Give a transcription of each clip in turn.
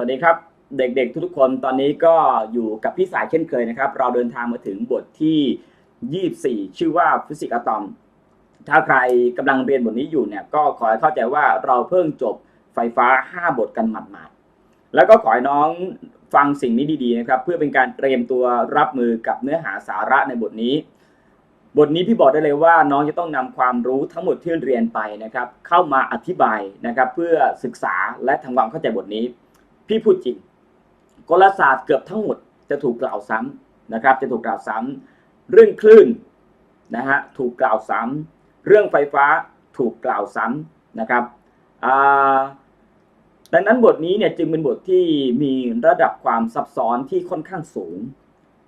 สวัสดีครับ เด็กๆ ทุกๆคนตอนนี้ก็อยู่กับพี่สายเช่นเคยนะครับ เราเดินทางมาถึงบทที่ 24 ชื่อว่าฟิสิกส์อะตอม ถ้าใครกำลังเรียนบทนี้อยู่เนี่ยก็ขอให้เข้าใจว่าเราเพิ่งจบไฟฟ้า 5 บทกันหมาดๆ แล้วก็ขอให้น้องฟังสิ่งนี้ดีๆนะครับ เพื่อเป็นการเตรียมตัวรับมือกับเนื้อหาสาระในบทนี้ บทนี้พี่บอกได้เลยว่าน้องจะต้องนำความรู้ทั้งหมดที่เรียนไปนะครับ เข้ามาอธิบายนะครับ เพื่อศึกษาและทำความเข้าใจบทนี้ พี่พูดจริงกลศาสตร์เกือบทั้งหมดจะถูกกล่าวซ้ำนะครับ จะถูกกล่าวซ้ำเรื่องคลื่นนะฮะถูกกล่าวซ้ำเรื่องไฟฟ้าถูกกล่าวซ้ำนะครับดังนั้นบทนี้เนี่ยจึงเป็นบทที่มีระดับความซับซ้อนที่ค่อนข้างสูง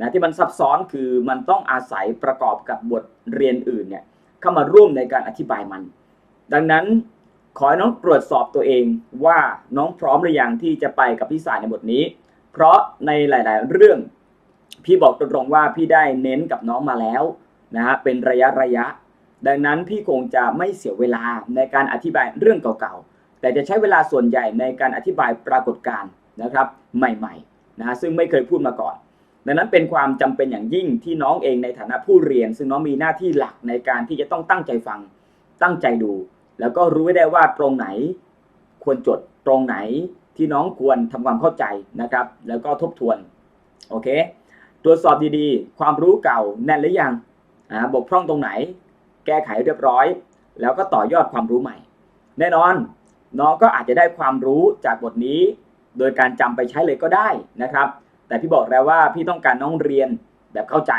นะที่มันซับซ้อนคือมันต้องอาศัยประกอบกับบทเรียนอื่นเนี่ยเข้ามาร่วมในการอธิบายมัน ดังนั้น ขอให้น้องตรวจสอบตัวเองว่าน้องพร้อมหรือยังที่จะไปกับพี่สายในบทนี้ เพราะในหลาย ๆ เรื่อง พี่บอกตรงๆว่าพี่ได้เน้นกับน้องมาแล้วนะฮะเป็นระยะระยะ ดังนั้นพี่คงจะไม่เสียเวลาในการอธิบายเรื่องเก่าๆ แต่จะใช้เวลาส่วนใหญ่ในการอธิบายปรากฏการณ์นะครับ ใหม่ๆนะฮะซึ่งไม่เคยพูดมาก่อน ดังนั้นเป็นความจำเป็นอย่างยิ่งที่น้องเองในฐานะผู้เรียน ซึ่งน้องมีหน้าที่หลักในการที่จะต้องตั้งใจฟังตั้งใจดู แล้วก็รู้ได้ว่าตรงไหนควรจดตรงไหนที่น้องควรทำความเข้าใจนะครับ แล้วก็ทบทวนโอเค ตรวจสอบดีๆ ความรู้เก่าแน่นหรือยังบกพร่องตรงไหน แก้ไขเรียบร้อย แล้วก็ต่อยอดความรู้ใหม่ แน่นอน น้องก็อาจจะได้ความรู้จากบทนี้ โดยการจำไปใช้เลยก็ได้นะครับ แต่พี่บอกแล้วว่าพี่ต้องการน้องเรียนแบบเข้าใจ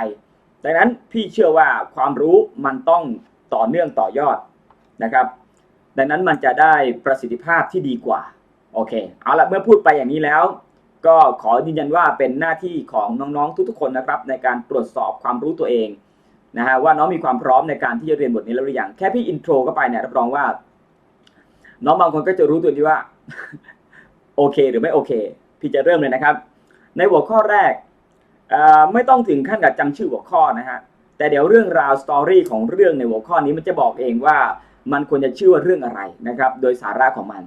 ดังนั้นพี่เชื่อว่าความรู้มันต้องต่อเนื่องต่อยอดนะครับ ดังนั้นมันจะได้ประสิทธิภาพที่ดีกว่าโอเคเอาละเมื่อพูดไปอย่างนี้แล้ว ก็ขอยืนยันว่าเป็นหน้าที่ของน้องๆทุกๆคนนะครับ ในการตรวจสอบความรู้ตัวเองนะฮะว่าน้องมีความพร้อมในการที่จะเรียนบทนี้แล้วหรือยังแค่พี่อินโทรเข้าไปเนี่ยรับรองว่า น้องบางคนก็จะรู้ตัวที่ว่าโอเค หรือไม่โอเค พี่จะเริ่มเลยนะครับ ในหัวข้อแรกไม่ต้องถึงขั้นกับจำชื่อหัวข้อนะฮะแต่เดี๋ยวเรื่องราวสตอรี่ของเรื่องในหัวข้อนี้มันจะบอกเองว่า มันควรจะชื่อว่าเรื่องอะไรนะครับ โดยสาระของมัน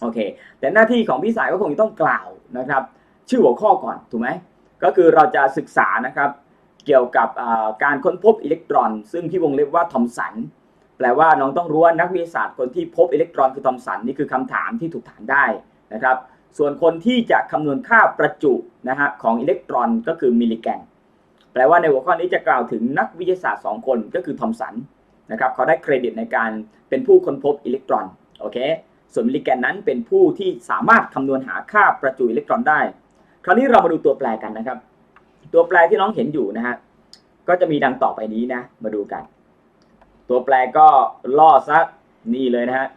โอเค แต่หน้าที่ของพี่สายก็คงจะต้องกล่าวนะครับ ชื่อหัวข้อก่อนถูกไหมก็คือเราจะศึกษานะครับเกี่ยวกับการค้นพบอิเล็กตรอน ซึ่งพี่วงเล็บว่าทอมสันแปลว่าน้องต้องรู้ว่านักวิทยาศาสตร์คนที่พบอิเล็กตรอนคือทอมสันนี่คือคำถามที่ถูกถามได้นะครับ ส่วนคนที่จะคำนวณค่าประจุนะฮะของอิเล็กตรอนก็คือมิลลิแกนแปลว่าในหัวข้อนี้จะกล่าวถึงนักวิทยาศาสตร์ 2 คนก็คือทอมสัน นะครับเขาได้เครดิตในการเป็นผู้ค้นพบอิเล็กตรอนโอเคส่วนมิลลิแกนนั้นเป็นผู้ที่สามารถคำนวณหาค่าประจุอิเล็กตรอนได้ คราวนี้เรามาดูตัวแปรกันนะครับ ตัวแปรที่น้องเห็นอยู่นะฮะก็จะมีดังต่อไปนี้นะมาดูกัน ตัวแปรก็ล่อซะนี่เลยนะฮะ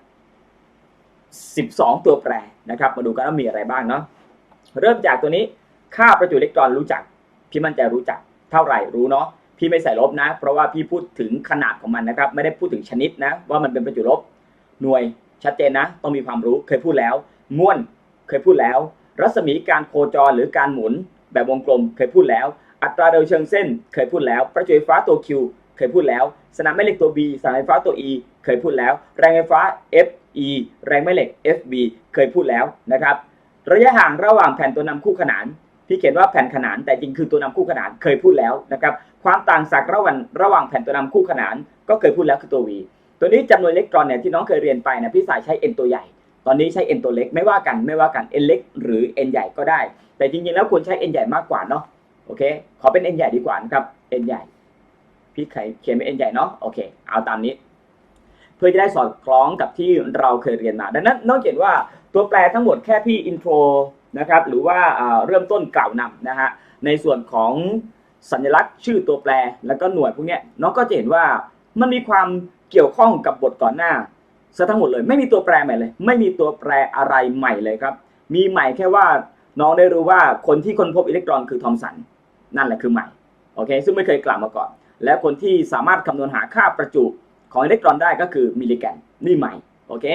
12 ตัวแปรนะครับ มาดูกันว่ามีอะไรบ้างเนาะเริ่มจากตัวนี้ค่าประจุอิเล็กตรอนรู้จักพี่มั่นใจรู้จักเท่าไหร่รู้เนาะ พี่ไม่ใส่ลบนะ เพราะว่าพี่พูดถึงขนาดของมันนะครับ ไม่ได้พูดถึงชนิดนะ ว่ามันเป็นประจุลบหน่วยชัดเจนนะ ต้องมีความรู้เคยพูดแล้วม้วนเคยพูดแล้ว รัศมีการโคจรหรือการหมุน แบบวงกลมเคยพูดแล้ว อัตราเร็วเชิงเส้น เคยพูดแล้ว ประจุไฟฟ้าตัว Q เคยพูดแล้ว สนามแม่เหล็กตัว B สนามไฟฟ้าตัว E เคยพูดแล้ว แรงไฟฟ้า FE แรงแม่เหล็ก FB เคยพูดแล้วนะครับ ระยะห่างระหว่างแผ่นตัวนำคู่ขนาน พี่เขียนว่าแผ่นขนาน แต่จริงคือตัวนำคู่ขนานเคยพูดแล้วนะครับความต่างศักย์ระหว่างระหว่างแผ่นตัวนำคู่ขนาน ก็เคยพูดแล้วคือตัว V ตัวนี้จำนวนอิเล็กตรอนเนี่ยที่น้องเคยเรียนไปนะพี่สายใช้ n ตัวใหญ่ ตอนนี้ใช้ n ตัวเล็กไม่ว่ากันไม่ว่ากัน n เล็กหรือ n ใหญ่ก็ได้ แต่จริงๆแล้วควรใช้ n ใหญ่มากกว่าเนาะโอเค ขอเป็น n ใหญ่ดีกว่านะครับ n ใหญ่พี่เขียนเป็น n ใหญ่เนาะโอเค เอาตามนี้ เพื่อจะได้สอดคล้องกับที่เราเคยเรียนมา ดังนั้นน้องเขียนว่าตัวแปรทั้งหมดแค่พี่อินโทร นะครับ หรือว่าเริ่มต้นกล่าวนำนะฮะในส่วนของสัญลักษณ์ชื่อตัวแปร แล้วก็หน่วยพวกนี้น้องก็จะเห็นว่ามันมีความเกี่ยวข้องกับบทก่อนหน้าซะทั้งหมดเลยไม่มีตัวแปรใหม่เลย ไม่มีตัวแปรอะไรใหม่เลยครับ มีใหม่แค่ว่าน้องได้รู้ว่าคนที่ค้นพบอิเล็กตรอนคือทอมสันนั่นแหละคือใหม่โอเค ซึ่งไม่เคยกล่าวมาก่อน และคนที่สามารถคำนวณหาค่าประจุของอิเล็กตรอนได้ก็คือมิลลิแกนนี่ใหม่โอเค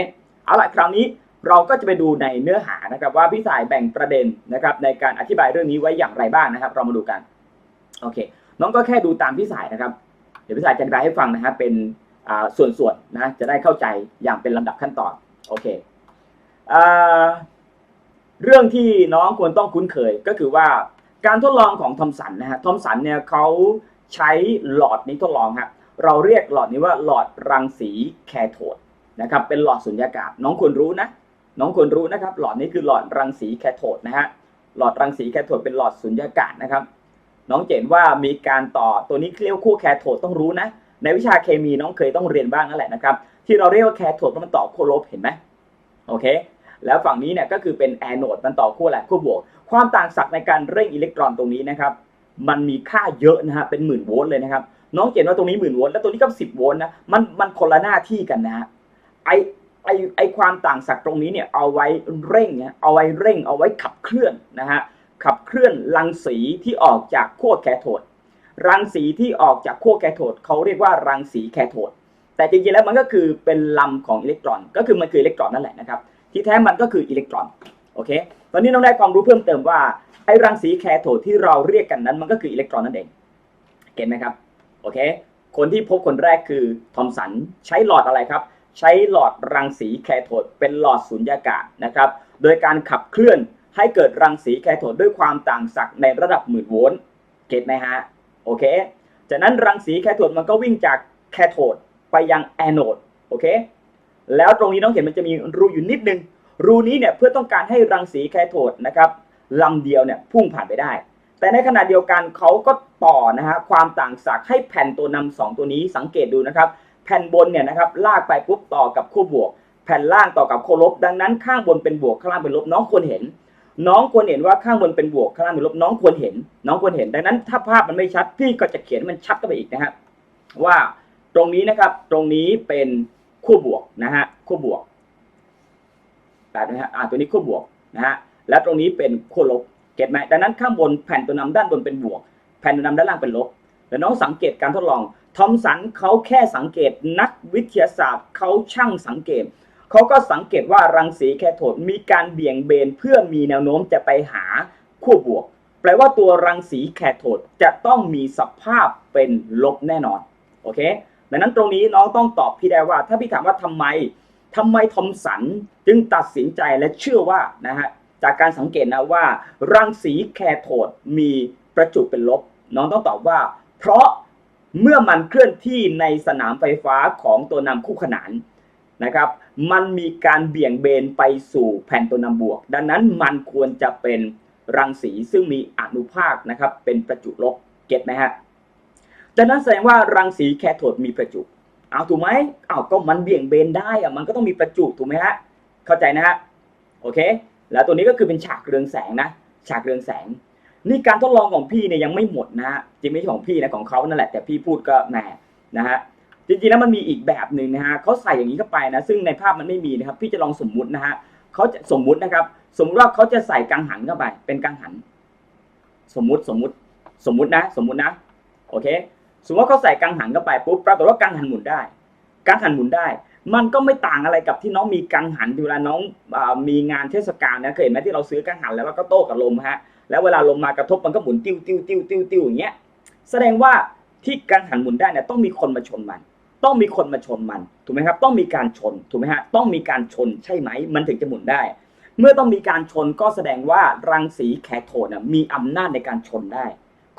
เอาละคราวนี้ เราก็จะไปดูในเนื้อหานะครับว่าพี่สายแบ่งประเด็นนะครับในการอธิบายเรื่องนี้ไว้อย่างไรบ้างนะครับ เรามาดูกันโอเค น้องก็แค่ดูตามพี่สายนะครับ เดี๋ยวพี่สายจะอธิบายให้ฟังนะครับเป็นส่วนๆนะจะได้เข้าใจอย่างเป็นลำดับขั้นตอนโอเคเรื่องที่น้องควรต้องคุ้นเคยก็คือว่าการทดลองของทอมสันนะฮะทอมสันเนี่ยเขาใช้หลอดนี้ทดลองฮะเราเรียกหลอดนี้ว่าหลอดรังสีแคโทดนะครับเป็นหลอดสุญญากาศน้องควรรู้นะ น้องควรรู้นะครับ หลอดนี้คือหลอดรังสีแคโทดนะฮะหลอดรังสีแคโทดเป็นหลอดสุญญากาศนะครับ น้องเจนว่ามีการต่อตัวนี้เรียกคู่แคโทดต้องรู้นะในวิชาเคมีน้องเคยต้องเรียนบ้างนั่นแหละนะครับ ที่เราเรียกว่าแคโทดเพราะมันต่อขั้วลบเห็นไหมโอเค แล้วฝั่งนี้เนี่ยก็คือเป็นแอนโอดมันต่อขั้วอะไรขั้วบวก ความต่างศักย์ในการเร่งอิเล็กตรอนตรงนี้นะครับ มันมีค่าเยอะนะฮะเป็นหมื่นโวลต์เลยนะครับน้องเจนว่าตรงนี้หมื่นโวลต์แล้วตรงนี้ก็สิบโวลต์นะมันมันคนละหน้าที่กันนะฮะไอ ไอไอความต่างศักย์ตรงนี้เนี่ยเอาไว้เร่งเนี่ยเอาไว้เร่ง เอาไว้ขับเคลื่อนนะฮะขับเคลื่อนรังสีที่ออกจากขั้วแคโทดรังสีที่ออกจากขั้วแคโทดเขาเรียกว่ารังสีแคโทดแต่จริงๆแล้วมันก็คือเป็นลำของอิเล็กตรอน ก็คือมันคืออิเล็กตรอนนั่นแหละนะครับที่แท้มันก็คืออิเล็กตรอนโอเคตอนนี้น้องได้ความรู้เพิ่มเติมว่าไอ้รังสีแคโทดที่เราเรียกกันนั้นมันก็คืออิเล็กตรอนนั่นเองเก็ตไหมครับโอเคคนที่พบคนแรกคือทอมสันใช้หลอดอะไรครับ ใช้หลอดรังสีแคโทดเป็นหลอดสุญญากาศนะครับ โดยการขับเคลื่อนให้เกิดรังสีแคโทดด้วยความต่างศักย์ในระดับหมื่นโวลต์เก็ตไหมฮะ โอเค จากนั้นรังสีแคโทดมันก็วิ่งจากแคโทดไปยังแอนโอด โอเค แล้วตรงนี้น้องเห็นมันจะมีรูอยู่นิดนึง รูนี้เนี่ยเพื่อต้องการให้รังสีแคโทดนะครับลำเดียวเนี่ยพุ่งผ่านไปได้ แต่ในขณะเดียวกันเขาก็ต่อนะฮะความต่างศักย์ให้แผ่นตัวนำสองตัวนี้สังเกตดูนะครับ แผ่นบนเนี่ยนะครับลากไปปุ๊บต่อกับขั้วบวก แผ่นล่างต่อกับขั้วลบ ดังนั้นข้างบนเป็นบวกข้างล่างเป็นลบน้องควรเห็น น้องควรเห็นว่าข้างบนเป็นบวกข้างล่างเป็นลบน้องควรเห็น น้องควรเห็น ดังนั้นถ้าภาพมันไม่ชัดพี่ก็จะเขียนมันชัดเข้าไปอีกนะฮะว่าตรงนี้นะครับตรงนี้เป็นขั้วบวกนะฮะขั้วบวกแบบนี้ฮะอ่าตัวนี้ขั้วบวกนะฮะแล้วตรงนี้เป็นขั้วลบเก็ตไหมดังนั้นข้างบนแผ่นตัวนำด้านบนเป็นบวก แผ่นตัวนำด้านล่างเป็นลบ แล้วน้องสังเกตการทดลองทอมสันเขาแค่สังเกตนักวิทยาศาสตร์เขาช่างสังเกตเขาก็สังเกตว่ารังสีแคโทดมีการเบี่ยงเบนเพื่อมีแนวโน้มจะไปหาขั้วบวก แปลว่าตัวรังสีแคโทดจะต้องมีสภาพเป็นลบแน่นอนโอเคดังนั้นตรงนี้น้องต้องตอบพี่ได้ว่า ถ้าพี่ถามว่าทำไมทำไมทอมสันจึงตัดสินใจและเชื่อว่านะฮะจากการสังเกตนะว่า รังสีแคโทดมีประจุเป็นลบ น้องต้องตอบว่า เพราะเมื่อมันเคลื่อนที่ในสนามไฟฟ้าของตัวนำคู่ขนานนะครับ มันมีการเบี่ยงเบนไปสู่แผ่นตัวนำบวก ดังนั้นมันควรจะเป็นรังสีซึ่งมีอนุภาคนะครับ เป็นประจุลบเก็ตไหมฮะดังนั้นแสดงว่ารังสีแคโทดมีประจุเอาถูกไหมเอาก็มันเบี่ยงเบนได้อะมันก็ต้องมีประจุถูกไหมฮะเข้าใจนะฮะโอเค แล้วตัวนี้ก็คือเป็นฉากเรืองแสงนะ ฉากเรืองแสง นี่การทดลองของพี่เนี่ยยังไม่หมดนะฮะจริงไม่ใช่ของพี่นะของเขานั่นแหละแต่พี่พูดก็แหมนะฮะจริงๆแล้วมันมีอีกแบบหนึ่งนะฮะเขาใส่อย่างนี้เข้าไปนะซึ่งในภาพมันไม่มีนะครับพี่จะลองสมมุตินะฮะเขาจะสมมุตินะครับ สมมติว่าเขาจะใส่กังหันเข้าไป เป็นกังหัน สมมุติสมมุติสมมุตินะ สมมุตินะโอเค สมมติว่าเขาใส่กังหันเข้าไปปุ๊บปรากฏว่ากังหันหมุนได้ กังหันหมุนได้ มันก็ไม่ต่างอะไรกับที่น้องมีกังหันเวลาน้องมีงานเทศกาลนะเคยเห็นไหมที่เราซื้อกังหันแล้วเราก็โต้กับลมฮะ แล้วเวลาลมมากระทบมันก็หมุนติ้วติ้วติ้วติ้วติ้วอย่างเงี้ยแสดงว่าที่กังหันหมุนได้เนี่ยต้องมีคนมาชนมัน ต้องมีคนมาชนมันถูกไหมครับต้องมีการชนถูกไหมฮะต้องมีการชนใช่ไหมมันถึงจะหมุนได้ เมื่อต้องมีการชนก็แสดงว่ารังสีแคโทน่ะมีอำนาจในการชนได้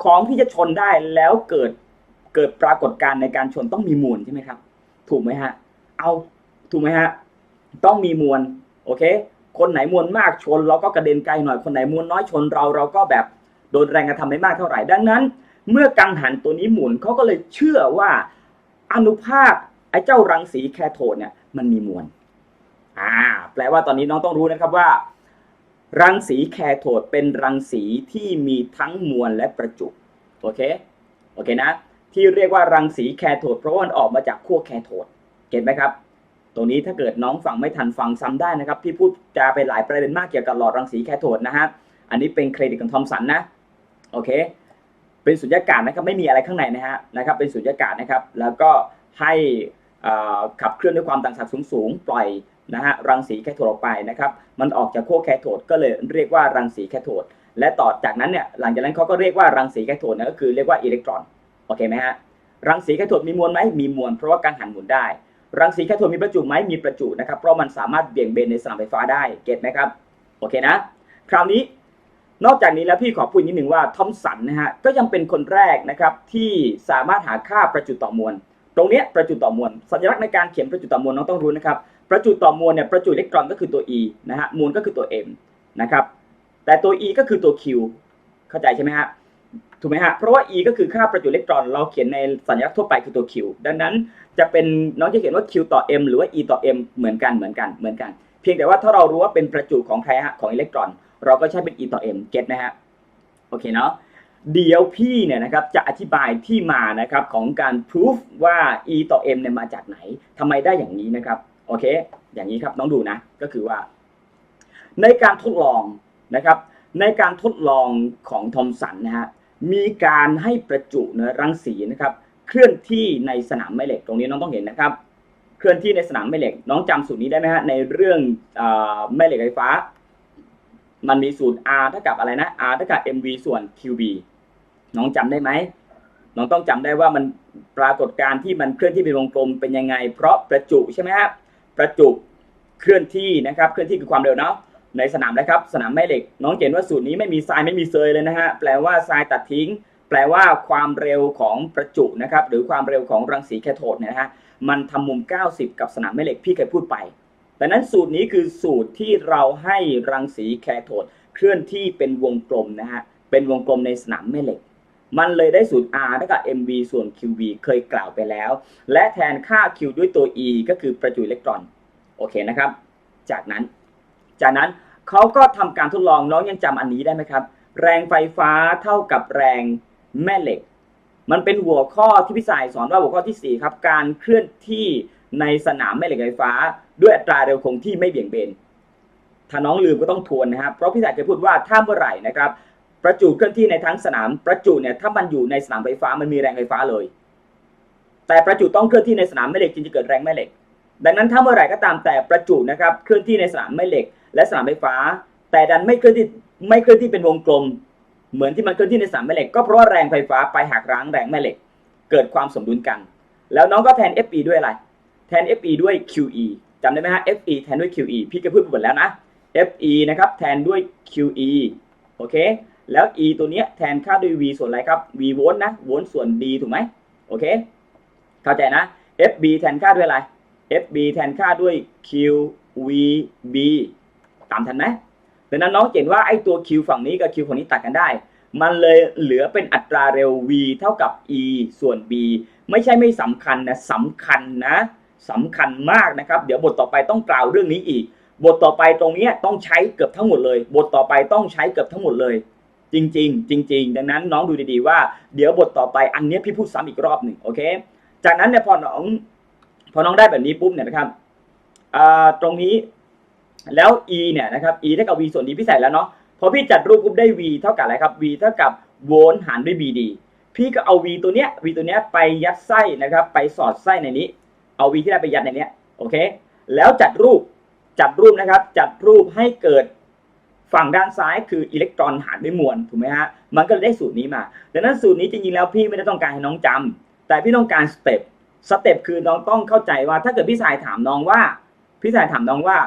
ของที่จะชนได้แล้วเกิดเกิดปรากฏการณ์ในการชนต้องมีมวลใช่ไหมครับ ถูกไหมฮะเอาถูกไหมฮะต้องมีมวลโอเค คนไหนมวลมากชนเราก็กระเด็นไกลหน่อย คนไหนมวลน้อยชนเราเราก็แบบโดนแรงกระทำไม่มากเท่าไหร่ ดังนั้น เมื่อกังหันตัวนี้หมุนเขาก็เลยเชื่อว่าอนุภาคไอ้เจ้ารังสีแคโทดเนี่ยมันมีมวล อ่า แปลว่าตอนนี้น้องต้องรู้นะครับว่า รังสีแคโทดเป็นรังสีที่มีทั้งมวลและประจุ โอเค โอเคนะ ที่เรียกว่ารังสีแคโทดเพราะว่ามันออกมาจากขั้วแคโทด เก็ตไหมครับ ตรงนี้ถ้าเกิดน้องฟังไม่ทันฟังซ้ำได้นะครับพี่พูดจะไปหลายประเด็นมากเกี่ยวกับหลอดรังสีแคโทดนะฮะอันนี้เป็นเครดิตของทอมสันนะโอเค เป็นสุญญากาศนะครับไม่มีอะไรข้างในนะฮะนะครับเป็นสุญญากาศนะครับ แล้วก็ให้ขับเคลื่อนด้วยความต่างศักย์สูงๆปล่อยนะฮะรังสีแคโทดออกไปนะครับมันออกจากขั้วแคโทดก็เลยเรียกว่ารังสีแคโทดและต่อจากนั้นเนี่ยหลังจากนั้นเขาก็เรียกว่ารังสีแคโทดนะก็คือเรียกว่าอิเล็กตรอนโอเคไหมฮะรังสีแคโทดมีมวลไหมมีมวลเพราะว่ากังหันหมุนได้ รังสีแคโทดมีประจุไหมมีประจุนะครับ เพราะมันสามารถเบี่ยงเบนในสนามไฟฟ้าได้เก็ตไหมครับโอเคนะ คราวนี้นอกจากนี้แล้วพี่ขอพูดนิดหนึ่งว่าทอมสันนะฮะก็ยังเป็นคนแรกนะครับที่สามารถหาค่าประจุต่อมวล ตรงนี้ประจุต่อมวล สัญลักษณ์ในการเขียนประจุต่อมวลน้องต้องรู้นะครับประจุต่อมวลเนี่ยประจุอิเล็กตรอนก็คือตัว e นะฮะมวลก็คือตัว m นะครับแต่ตัว e ก็คือตัว q เข้าใจใช่ไหมฮะ ถูกไหมฮะ เพราะว่า e ก็คือค่าประจุอิเล็กตรอน เราเขียนในสัญลักษณ์ทั่วไปคือตัว q ดังนั้นจะเป็นน้องจะเขียนว่า q ต่อ m หรือว่า e ต่อ m เหมือนกันเหมือนกันเหมือนกัน เพียงแต่ว่าถ้าเรารู้ว่าเป็นประจุของใครฮะของอิเล็กตรอน เราก็ใช้เป็น e ต่อ m เก็ตนะฮะ โอเคเนาะ เดี๋ยวพี่เนี่ยนะครับจะอธิบายที่มานะครับของการ proof ว่า e ต่อ m เนี่ยมาจากไหนทำไมได้อย่างนี้นะครับ โอเค อย่างนี้ครับน้องดูนะ ก็คือว่า ในการทดลองนะครับ ในการทดลองของทอมสันนะฮะ มีการให้ประจุเนะรังสีนะครับ เคลื่อนที่ในสนามแม่เหล็กตรงนี้น้องต้องเห็นนะครับ เคลื่อนที่ในสนามแม่เหล็ก น้องจำสูตรนี้ได้ไหมฮะในเรื่องอแม่เหล็กไฟฟ้า มันมีสูตร R เท่ากับอะไรนะ R เท่ากับ mv ส่วน qb น้องจำได้ไหมน้องต้องจำได้ว่ามันปรากฏการที่มันเคลื่อนที่เป็นวงกลมเป็นยังไง เพราะประจุใช่ไหมครับประจุเคลื่อนที่นะครับ เคลื่อนที่คือความเร็วเนาะ ในสนามนะครับสนามแม่เหล็ก น้องเห็นว่าสูตรนี้ไม่มีทรายไม่มีเซยเลยนะฮะแปลว่าทรายตัดทิ้ง แปลว่าความเร็วของประจุนะครับหรือความเร็วของรังสีแคโทดเนี่ยนะฮะมันทำมุม 90 กับสนามแม่เหล็กพี่เคยพูดไปดังนั้นสูตรนี้คือสูตรที่เราให้รังสีแคโทดเคลื่อนที่เป็นวงกลมนะฮะเป็นวงกลมในสนามแม่เหล็ก มันเลยได้สูตร R เท่ากับ mv ส่วน qv เคยกล่าวไปแล้ว และแทนค่า q ด้วยตัว e ก็คือประจุอิเล็กตรอนโอเคนะครับ จากนั้น จากนั้นเขาก็ทำการทดลองน้องยังจำอันนี้ได้ไหมครับ แรงไฟฟ้าเท่ากับแรงแม่เหล็ก มันเป็นหัวข้อที่พี่สายสอนว่าหัวข้อที่4ครับการเคลื่อนที่ในสนามแม่เหล็กไฟฟ้า ด้วยอัตราเร็วคงที่ไม่เบี่ยงเบนถ้าน้องลืมก็ต้องทวนนะครับ เพราะพี่สายเคยพูดว่าถ้าเมื่อไหร่นะครับประจุเคลื่อนที่ในทั้งสนามประจุเนี่ยถ้ามันอยู่ในสนามไฟฟ้ามันมีแรงไฟฟ้าเลย แต่ประจุต้องเคลื่อนที่ในสนามแม่เหล็กจึงจะเกิดแรงแม่เหล็ก ดังนั้นถ้าเมื่อไหร่ก็ตามแต่ประจุนะครับเคลื่อนที่ในสนามแม่เหล็ก และสนามไฟฟ้า แต่ดันไม่เคลื่อนที่ไม่เคลื่อนที่เป็นวงกลม เหมือนที่มันเคลื่อนที่ในสนามแม่เหล็กก็เพราะว่าแรงไฟฟ้าไปหักรั้งแรงแม่เหล็ก เกิดความสมดุลกัน แล้วน้องก็แทน FE ด้วยอะไร แทน FE ด้วย QE จำได้ไหมฮะ FE แทนด้วย QE พี่ก็พูดไปหมดแล้วนะ FE นะครับแทนด้วย QE โอเค แล้ว E ตัวเนี้ยแทนค่าด้วย V ส่วนอะไรครับ V โวลต์นะ โวลต์ส่วน D ถูกไหมโอเค เข้าใจนะ FB แทนค่าด้วยอะไร FB แทนค่าด้วย QVB ตามทันไหมดังนั้นน้องเห็นว่าไอ้ตัว Q ฝั่งนี้กับ Q ฝั่งนี้ตัดกันได้ มันเลยเหลือเป็นอัตราเร็ว V เท่ากับ E ส่วน B ไม่ใช่ไม่สำคัญนะสำคัญนะสำคัญมากนะครับ เดี๋ยวบทต่อไปต้องกล่าวเรื่องนี้อีก บทต่อไปตรงนี้ต้องใช้เกือบทั้งหมดเลย บทต่อไปต้องใช้เกือบทั้งหมดเลย จริง ๆ จริง ๆ ดังนั้นน้องดูดีๆว่าเดี๋ยวบทต่อไปอันนี้พี่พูดซ้ำอีกรอบหนึ่งโอเค จากนั้นเนี่ยพอน้องพอน้องได้แบบนี้ปุ๊บเนี่ยนะครับอ่าตรงนี้ แล้ว e เนี่ยนะครับ e เท่ากับ v ส่วน d พี่ใส่แล้วเนาะพอพี่จัดรูปปุ๊บได้ v เท่ากับอะไรครับ v เท่ากับโวลต์หารด้วย bd พี่ก็เอา v ตัวเนี้ย v ตัวเนี้ยไปยัดไส้นะครับ ไปสอดไส้ในนี้ เอา v ที่ได้ไปยัดในเนี้ยโอเค แล้วจัดรูปจัดรูปนะครับ จัดรูปให้เกิดฝั่งด้านซ้ายคืออิเล็กตรอนหารด้วยมวลถูกไหมฮะมันก็เลยได้สูตรนี้มาดังนั้นสูตรนี้จริงๆแล้วพี่ไม่ได้ต้องการให้น้องจำแต่พี่ต้องการสเต็ปสเต็ปคือน้องต้องเข้าใจว่าถ้าเกิดพี่สายถามน้องว่า พี่สายถามน้องว่า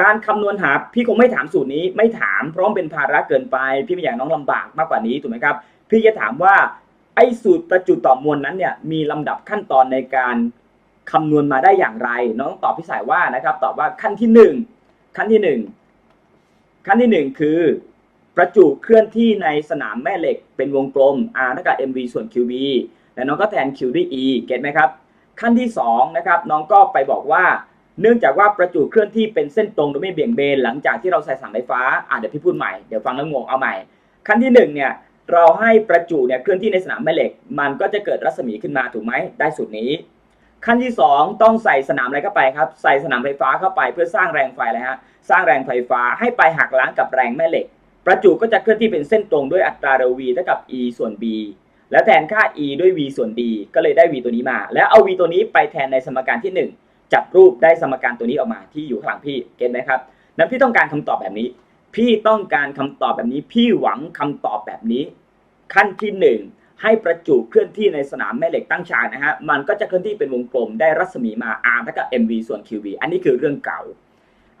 การคำนวณหาพี่คงไม่ถามสูตรนี้ไม่ถามเพราะมันเป็นภาระเกินไป พี่ไม่อยากน้องลำบากมากกว่านี้ถูกไหมครับ พี่จะถามว่าไอ้สูตรประจุต่อมวลนั้นเนี่ยมีลำดับขั้นตอนในการคำนวณมาได้อย่างไร น้องตอบพี่สายว่านะครับตอบว่าขั้นที่หนึ่งขั้นที่หนึ่งขั้นที่หนึ่งคือประจุเคลื่อนที่ในสนามแม่เหล็กเป็นวงกลม R เท่ากับ mv ส่วน qv แล้วน้องก็แทน q ด้วย e เก็ตไหมครับ ขั้นที่2นะครับน้องก็ไปบอกว่า เนื่องจากว่าประจุเคลื่อนที่เป็นเส้นตรงโดยไม่เบี่ยงเบนหลังจากที่เราใส่สายไฟฟ้าอะเดี๋ยวพี่พูดใหม่เดี๋ยวฟังแล้วงงเอาใหม่ ขั้นที่1เนี่ยเราให้ประจุเนี่ยเคลื่อนที่ในสนามแม่เหล็ก มันก็จะเกิดรัศมีขึ้นมาถูกไหมได้สูตรนี้ ขั้นที่ 2 ต้องใส่สนามอะไรเข้าไปครับ ใส่สนามไฟฟ้าเข้าไปเพื่อสร้างแรงไฟเลยฮะสร้างแรงไฟฟ้าให้ไปหักล้างกับแรงแม่เหล็ก ประจุก็จะเคลื่อนที่เป็นเส้นตรงด้วยอัตราเร็ว v เท่ากับ e ส่วน b แล้วแทนค่า e ด้วย v ส่วน d ก็เลยได้ v ตัวนี้มา แล้วเอา v ตัวนี้ไปแทนในสมการที่ 1 จับรูปได้สมการตัวนี้ออกมาที่อยู่ข้างหลังพี่เก็ตไหมครับนั้นพี่ต้องการคำตอบแบบนี้ พี่ต้องการคำตอบแบบนี้ พี่หวังคำตอบแบบนี้ ขั้นที่ 1 ให้ประจุเคลื่อนที่ในสนามแม่เหล็กตั้งฉากนะฮะมันก็จะเคลื่อนที่เป็นวงกลมได้รัศมีมา r เท่ากับ mv ส่วน qv อันนี้คือเรื่องเก่า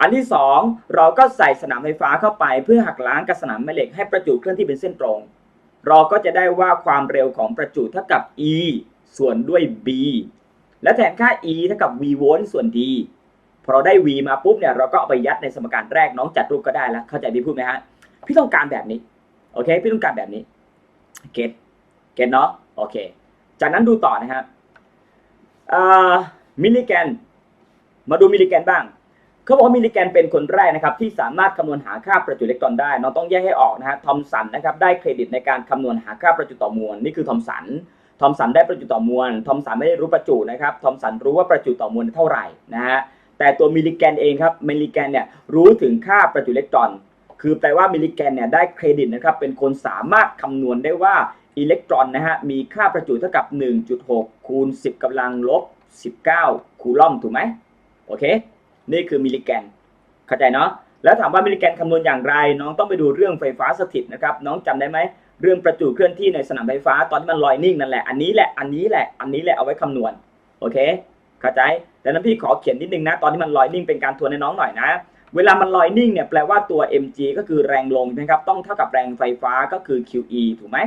อันที่สองเราก็ใส่สนามไฟฟ้าเข้าไปเพื่อหักล้างกับสนามแม่เหล็กให้ประจุเคลื่อนที่เป็นเส้นตรง เราก็จะได้ว่าความเร็วของประจุเท่ากับ e ส่วนด้วย b และแทนค่า e เท่ากับ v โวลต์ส่วน d พอเราได้ v มาปุ๊บเนี่ยเราก็เอาไปยัดในสมการแรกน้องจัดรูปก็ได้แล้วเข้าใจพี่พูดไหมฮะพี่ต้องการแบบนี้โอเคพี่ต้องการแบบนี้เก็ตเก็ตเนาะโอเค จากนั้นดูต่อนะครับมิลลิแกน มาดูมิลลิแกนบ้าง เขาบอกว่ามิลลิแกนเป็นคนแรกนะครับ ที่สามารถคำนวณหาค่าประจุอิเล็กตรอนได้ น้องต้องแยกให้ออกนะฮะทอมสันนะครับได้เครดิตในการคำนวณหาค่าประจุต่อมวลนี่คือทอมสัน อมสันได้ประจุต่อมวล ทอมสันไม่ได้รู้ประจุนะครับ ทอมสันรู้ว่าประจุต่อมวลเท่าไหร่นะฮะ แต่ตัวมิลลิแกนเองครับ มิลลิแกนเนี่ยรู้ถึงค่าประจุอิเล็กตรอน คือแปลว่ามิลลิแกนเนี่ยได้เครดิตนะครับ เป็นคนสามารถคำนวณได้ว่าอิเล็กตรอนนะฮะ มีค่าประจุเท่ากับ 1.6 คูณ 10กำลังลบ 19 คูลอมถูกไหมโอเค นี่คือมิลลิแกน เข้าใจเนาะ แล้วถามว่ามิลลิแกนคำนวณอย่างไร น้องต้องไปดูเรื่องไฟฟ้าสถิตนะครับ น้องจำได้ไหม เรื่องประจุเคลื่อนที่ในสนามไฟฟ้าตอนที่มันลอยนิ่งนั่นแหละ อันนี้แหละ อันนี้แหละ อันนี้แหละเอาไว้คำนวณ โอเค เข้าใจแต่นั้นพี่ขอเขียนนิดนึงนะ ตอนที่มันลอยนิ่งเป็นการทวนให้น้องหน่อยนะ เวลามันลอยนิ่งเนี่ยแปลว่าตัว mg ก็คือแรงลงนะครับ ต้องเท่ากับแรงไฟฟ้าก็คือ qe ถูกไหม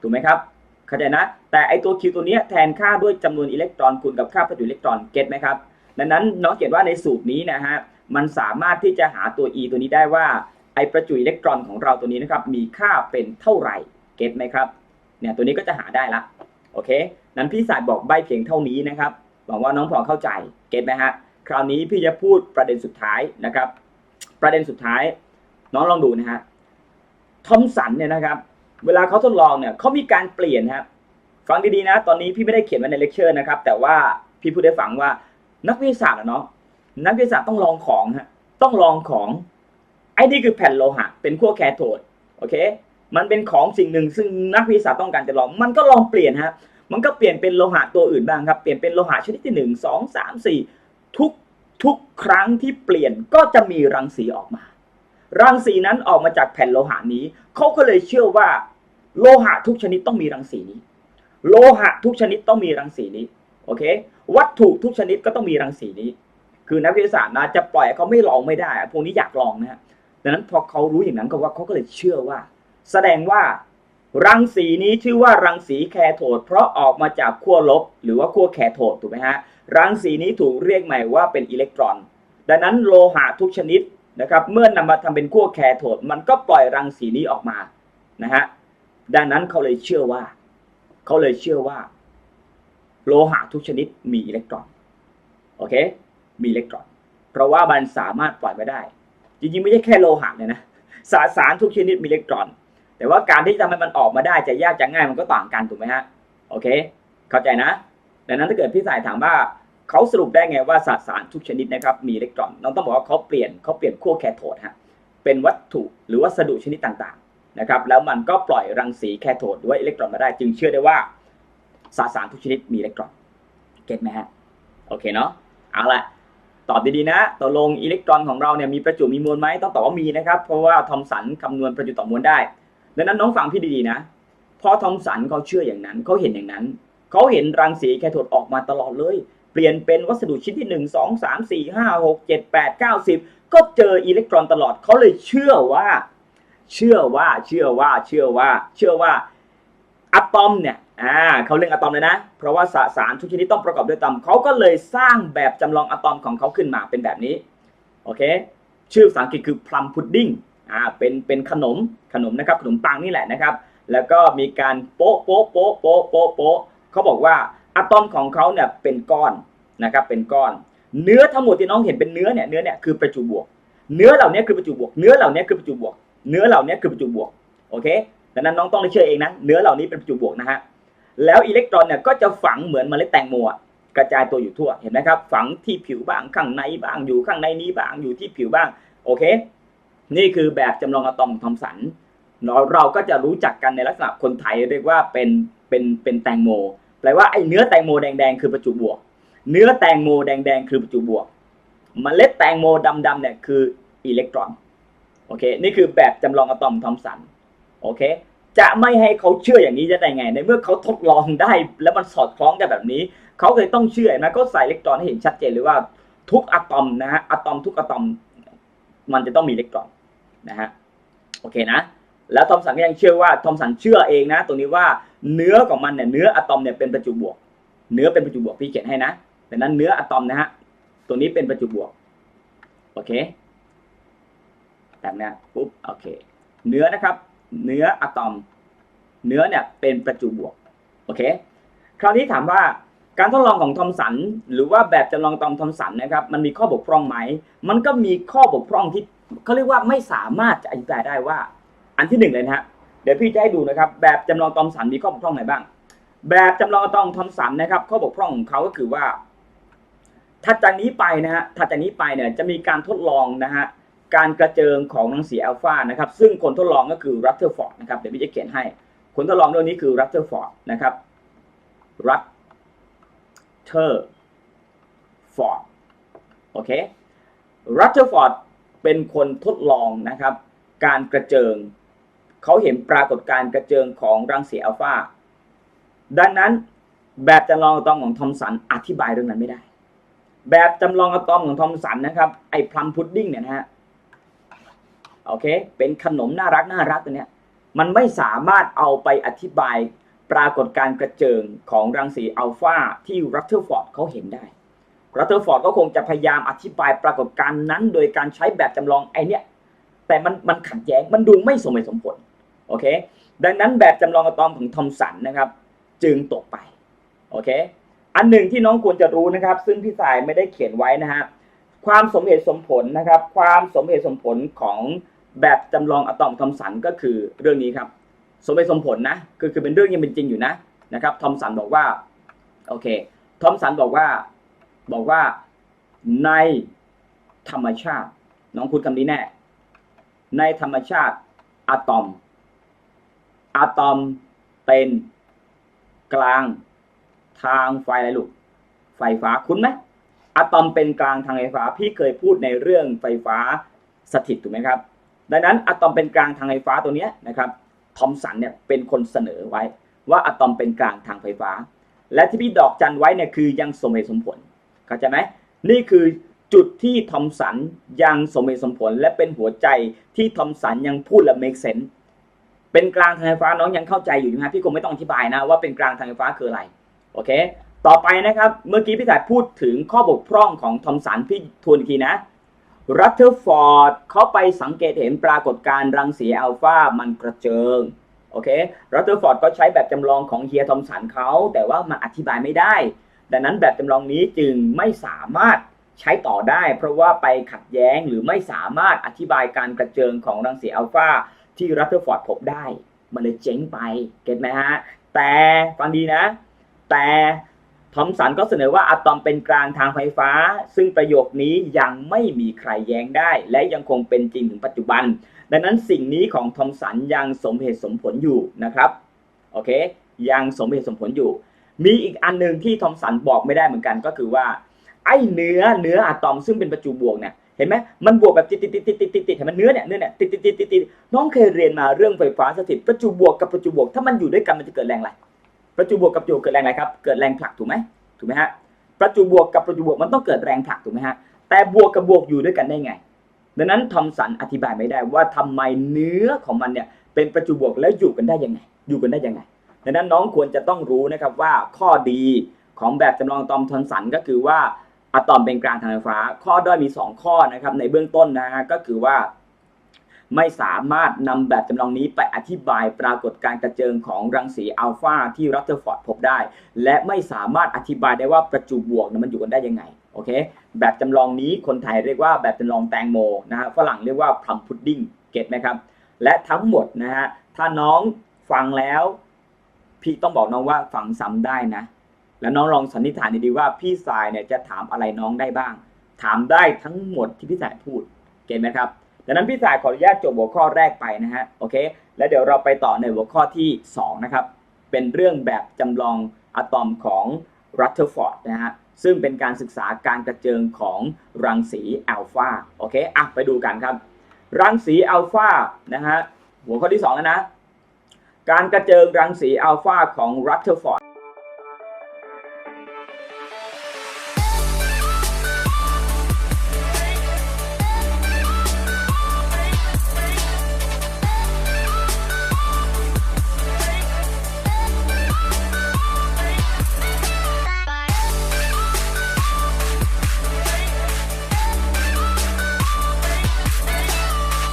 ถูกไหมครับ เข้าใจนะ แต่ไอตัว q ตัวนี้แทนค่าด้วยจำนวนอิเล็กตรอนคูณกับค่าประจุอิเล็กตรอน เก็ตไหมครับ ดังนั้นน้องเขียนว่าในสูตรนี้นะฮะ มันสามารถที่จะหาตัว e ตัวนี้ได้ว่า ไอประจุอิเล็กตรอนของเราตัวนี้นะครับมีค่าเป็นเท่าไหร่เก็ตไหมครับเนี่ยตัวนี้ก็จะหาได้ละโอเค นั้นพี่สายบอกใบเพียงเท่านี้นะครับหวังว่าน้องพอเข้าใจเก็ตไหมฮะคราวนี้พี่จะพูดประเด็นสุดท้ายนะครับ ประเด็นสุดท้าย น้องลองดูนะฮะทอมสันเนี่ยนะครับ เวลาเขาทดลองเนี่ยเขามีการเปลี่ยนครับฟังดีๆนะ ตอนนี้พี่ไม่ได้เขียนไว้ในเลคเชอร์นะครับ แต่ว่าพี่พูดได้ฟังว่านักวิทยาศาสตร์อะเนาะนักวิทยาศาสตร์ต้องลองของฮะต้องลองของ อ้นี่คือแผ่นโลหะ เป็นขั้วแคโทดโอเค มันเป็นของสิ่งหนึ่งซึ่งนักวิทยาศาสตร์ต้องการจะลอง มันก็ลองเปลี่ยนฮะมันก็เปลี่ยนเป็นโลหะตัวอื่นบ้างครับ เปลี่ยนเป็นโลหะชนิดที่หนึ่งสองสามสี่ทุกทุกครั้งที่เปลี่ยนก็จะมีรังสีออกมา รังสีนั้นออกมาจากแผ่นโลหะนี้ เขาก็เลยเชื่อว่า โลหะทุกชนิดต้องมีรังสีนี้ โลหะทุกชนิดต้องมีรังสีนี้ โอเค วัตถุทุกชนิดก็ต้องมีรังสีนี้ คือนักวิทยาศาสตร์นะจะปล่อยเขาไม่ลองไม่ได้ พวกนี้อยากลองนะฮะ ดังนั้นพอเขารู้อย่างนั้นก็ว่าเขาก็เลยเชื่อว่า แสดงว่ารังสีนี้ชื่อว่ารังสีแคโทดเพราะออกมาจากขั้วลบ หรือว่าขั้วแคโทดถูกไหมฮะรังสีนี้ถูกเรียกใหม่ว่าเป็นอิเล็กตรอน ดังนั้นโลหะทุกชนิดนะครับเมื่อนำมาทำเป็นขั้วแคโทดมันก็ปล่อยรังสีนี้ออกมานะฮะดังนั้นเขาเลยเชื่อว่า เขาเลยเชื่อว่า โลหะทุกชนิดมีอิเล็กตรอนโอเคมีอิเล็กตรอน เพราะว่ามันสามารถปล่อยมาได้ จริงๆไม่ใช่แค่โลหะเลยนะสสารทุกชนิดมีอิเล็กตรอน แต่ว่าการที่จะทำให้มันออกมาได้จะยากจะง่ายมันก็ต่างกันถูกไหมฮะโอเค เข้าใจนะ ดังนั้นถ้าเกิดพี่สายถามว่าเขาสรุปได้ไงว่าสสารทุกชนิดนะครับมีอิเล็กตรอนเราต้องบอกว่าเขาเปลี่ยนเขาเปลี่ยนขั้วแคโทดฮะเป็นวัตถุหรือวัสดุชนิดต่างๆนะครับแล้วมันก็ปล่อยรังสีแคโทดหรือว่าอิเล็กตรอนมาได้ จึงเชื่อได้ว่าสสารทุกชนิดมีอิเล็กตรอนเก็ตไหมฮะโอเคเนาะเอาละ ตอบดีๆนะตกลงอิเล็กตรอนของเราเนี่ยมีประจุมีมวลไหมต้องตอบว่ามีนะครับ เพราะว่าทอมสันคำนวณประจุต่อมวลได้ ดังนั้นน้องฟังพี่ดีๆนะพอทอมสันเขาเชื่ออย่างนั้นเขาเห็นอย่างนั้นเขาเห็นรังสีแคโทดออกมาตลอดเลย เปลี่ยนเป็นวัสดุชิ้นที่หนึ่งสองสามสี่ห้าหกเจ็ดแปดเก้าสิบก็เจออิเล็กตรอนตลอดเขาเลยเชื่อว่า เชื่อว่าเชื่อว่าเชื่อว่า เชื่อว่า อะตอมเนี่ยอ่าเขาเรียกอะตอมเลยนะ เพราะว่าสสารทุกชนิดต้องประกอบด้วยอะตอมเขาก็เลยสร้างแบบจำลองอะตอมของเขาขึ้นมาเป็นแบบนี้โอเคชื่อภาษาอังกฤษคือ plum pudding อ่าเป็นเป็นขนมขนมนะครับขนมปังนี่แหละนะครับ แล้วก็มีการโป๊ะโป๊ะโป๊ะโป๊ะโป๊ะโป๊ะเขาบอกว่าอะตอมของเขาเนี่ยเป็นก้อนนะครับเป็นก้อน เนื้อทั้งหมดที่น้องเห็นเป็นเนื้อเนี่ยเนื้อเนี่ยคือประจุบวก เนื้อเหล่านี้คือประจุบวก เนื้อเหล่านี้คือประจุบวก เนื้อเหล่านี้คือประจุบวกโอเค ดังนั้นน้องต้องเชื่อเองนะเนื้อเหล่านี้เป็นประจุบวกนะฮะแล้วอิเล็กตรอนเนี่ยก็จะฝังเหมือนเมล็ดแตงโมกระจายตัวอยู่ทั่วเห็นไหมครับ ฝังที่ผิวบ้างข้างในบ้างอยู่ข้างในนี้บ้างอยู่ที่ผิวบ้างโอเค นี่คือแบบจำลองอะตอมของทอมสันเราเราก็จะรู้จักกันในลักษณะคนไทยเรียกว่าเป็นเป็นเป็นแตงโมแปลว่าไอ้เนื้อแตงโมแดงๆคือประจุบวก เนื้อแตงโมแดงๆคือประจุบวกเมล็ดแตงโมดำๆเนี่ยคืออิเล็กตรอนโอเค นี่คือแบบจำลองอะตอมทอมสัน โอเค จะไม่ให้เขาเชื่ออย่างนี้จะได้ไง ในเมื่อเขาทดลองได้ แล้วมันสอดคล้องกันแบบนี้ เขาเลยต้องเชื่อนะเขาใส่อิเล็กตรอนให้เห็นชัดเจนเลยว่าทุกอะตอมนะฮะอะตอมทุกอะตอมมันจะต้องมีอิเล็กตรอนนะฮะโอเคนะ แล้วทอมสันก็ยังเชื่อว่าทอมสันเชื่อเองนะ ตรงนี้ว่าเนื้อของมันเนี่ยเนื้ออะตอมเนี่ยเป็นประจุบวก เนื้อเป็นประจุบวกพี่เขียนให้นะดังนั้นเนื้ออะตอมนะฮะตัวนี้เป็นประจุบวกโอเคแบบนี้ปุ๊บโอเค เนื้อนะครับ เนื้ออะตอม เนื้อเนี่ยเป็นประจุบวกโอเคคราวนี้ถามว่าการทดลองของทอมสันหรือว่าแบบจำลองตอมทอมสันนะครับ มันมีข้อบกพร่องไหม มันก็มีข้อบกพร่องที่เขาเรียกว่าไม่สามารถจะอธิบายได้ว่า อันที่หนึ่งเลยนะฮะเดี๋ยวพี่จะให้ดูนะครับ แบบจำลองตอมสันมีข้อบกพร่องไหนบ้าง แบบจำลองตอมทอมสันนะครับ ข้อบกพร่องของเขาก็คือว่าถัดจากนี้ไปนะฮะถัดจากนี้ไปเนี่ยจะมีการทดลองนะฮะ การกระเจิงของรังสีอัลฟานะครับ ซึ่งคนทดลองก็คือรัตเทอร์ฟอร์ดนะครับเดี๋ยวพี่จะเขียนให้ คนทดลองเรื่องนี้คือรัตเทอร์ฟอร์ดนะครับรัตเทอร์ฟอร์ดโอเครัตเทอร์ฟอร์ดเป็นคนทดลองนะครับ การกระเจิง เขาเห็นปรากฏการกระเจิงของรังสีอัลฟาดังนั้นแบบจำลองอะตอมของทอมสันอธิบายเรื่องนั้นไม่ได้ แบบจำลองอะตอมของทอมสันนะครับไอ้พลัมพุดดิ้งเนี่ยนะฮะ โอเค เป็นขนมน่ารักน่ารักตัวเนี้ยมันไม่สามารถเอาไปอธิบายปรากฏการกระเจิงของรังสีอัลฟาที่รัตเทอร์ฟอร์ดเขาเห็นได้รัตเทอร์ฟอร์ดก็คงจะพยายามอธิบายปรากฏการณ์นั้น โดยการใช้แบบจำลองไอเนี้ยแต่มันมันขัดแย้งมันดูไม่สมเหตุสมผลโอเค ดังนั้นแบบจำลองอะตอมของทอมสันนะครับ จึงตกไปโอเค อันหนึ่งที่น้องควรจะรู้นะครับ ซึ่งพี่สายไม่ได้เขียนไว้นะฮะความสมเหตุสมผลนะครับ ความสมเหตุสมผลของ แบบจำลองอะตอมทอมสันก็คือเรื่องนี้ครับ สมเหตุสมผลนะคือคือเป็นเรื่องยังเป็นจริงอยู่นะนะครับทอมสันบอกว่าโอเคทอมสันบอกว่าบอกว่าในธรรมชาติ น้องคุณคำนี้แน่ ในธรรมชาติอะตอมอะตอมเป็นกลางทางไฟอะไรลูกไฟฟ้าคุ้นไหมอะตอมเป็นกลางทางไฟฟ้า พี่เคยพูดในเรื่องไฟฟ้าสถิตถูกไหมครับ ดังนั้นอะตอมเป็นกลางทางไฟฟ้าตัวนี้นะครับทอมสันเนี่ยเป็นคนเสนอไว้ว่าอะตอมเป็นกลางทางไฟฟ้า และที่พี่ดอกจันไว้เนี่ยคือยังสมเหตุสมผลเข้าใจไหมนี่คือจุดที่ทอมสันยังสมเหตุสมผล และเป็นหัวใจที่ทอมสันยังพูดและ make sense เป็นกลางทางไฟฟ้าน้องยังเข้าใจอยู่นะพี่คงไม่ต้องอธิบายนะว่าเป็นกลางทางไฟฟ้าคืออะไรโอเค ต่อไปนะครับเมื่อกี้พี่สายพูดถึงข้อบกพร่องของทอมสันพี่ทวนอีกทีนะ รัตเทอร์ฟอร์ดเขาไปสังเกตเห็นปรากฏการณ์รังสีอัลฟามันกระเจิงโอเครัตเทอร์ฟอร์ดก็ใช้แบบจำลองของเฮียทอมสันเขาแต่ว่ามันอธิบายไม่ได้ ดังนั้นแบบจำลองนี้จึงไม่สามารถใช้ต่อได้ เพราะว่าไปขัดแย้งหรือไม่สามารถอธิบายการกระเจิงของรังสีอัลฟาที่รัตเทอร์ฟอร์ดพบได้ มันเลยเจ๊งไปเก็ตไหมฮะแต่ฟังดีนะ แต่ ทอมสันก็เสนอว่าอะตอมเป็นกลางทางไฟฟ้า ซึ่งประโยคนี้ยังไม่มีใครแย้งได้ และยังคงเป็นจริงถึงปัจจุบัน ดังนั้นสิ่งนี้ของทอมสันยังสมเหตุสมผลอยู่นะครับโอเคยังสมเหตุสมผลอยู่ มีอีกอันหนึ่งที่ทอมสันบอกไม่ได้เหมือนกันก็คือว่า ไอ้เนื้อเนื้ออะตอมซึ่งเป็นประจุบวกเนี่ยเห็นไหมมันบวกแบบติดติดติดติดติดติดติดเห็นไหมเนื้อเนี่ยเนื้อเนี่ยติดติดติดติดติดน้องเคยเรียนมาเรื่องไฟฟ้าสถิตประจุบวกกับประจุบวก ถ้ามันอยู่ด้วยกันมันจะเกิดแรงอะไร ประจุบวกกับประจุเกิดแรงอะไรครับ เกิดแรงผลักถูกไหมถูกไหมฮะ ประจุบวกกับประจุบวกมันต้องเกิดแรงผลักถูกไหมฮะ แต่บวกกับบวกอยู่ด้วยกันได้ไง ดังนั้นทอมสันอธิบายไม่ได้ว่าทำไมเนื้อของมันเนี่ยเป็นประจุบวกแล้วอยู่กันได้ยังไง อยู่กันได้ยังไง ดังนั้นน้องควรจะต้องรู้นะครับว่าข้อดีของแบบจำลองตอมทอนสันก็คือว่าอะตอมเป็นกลางทางไฟฟ้า ข้อด้อยมี 2 ข้อนะครับในเบื้องต้นนะฮะก็คือว่า ไม่สามารถนำแบบจำลองนี้ไปอธิบายปรากฏการกระเจิงของรังสีอัลฟาที่รัตเทอร์ฟอร์ดพบได้ และไม่สามารถอธิบายได้ว่าประจุบวกนี่ยมันอยู่กันได้ยังไงโอเค แบบจำลองนี้คนไทยเรียกว่าแบบจำลองแตงโมนะฮะฝรั่งเรียกว่าพลัมพุดดิ้งเก็ตไหมครับ และทั้งหมดนะฮะถ้าน้องฟังแล้ว พี่ต้องบอกน้องว่าฟังซ้ำได้นะ แล้วน้องลองสันนิษฐานดีๆว่าพี่สายเนี่ยจะถามอะไรน้องได้บ้าง ถามได้ทั้งหมดที่พี่สายพูดเก็ตไหมครับ ดังนั้นพี่สายขออนุญาตจบหัวข้อแรกไปนะฮะโอเค แล้วเดี๋ยวเราไปต่อในหัวข้อที่ 2 นะครับ เป็นเรื่องแบบจำลองอะตอมของรัตเทอร์ฟอร์ดนะฮะซึ่งเป็นการศึกษาการกระเจิงของรังสีอัลฟาโอเคอะไปดูกันครับ รังสีอัลฟานะฮะหัวข้อที่2แล้วนะ การกระเจิงรังสีอัลฟาของรัตเทอร์ฟอร์ด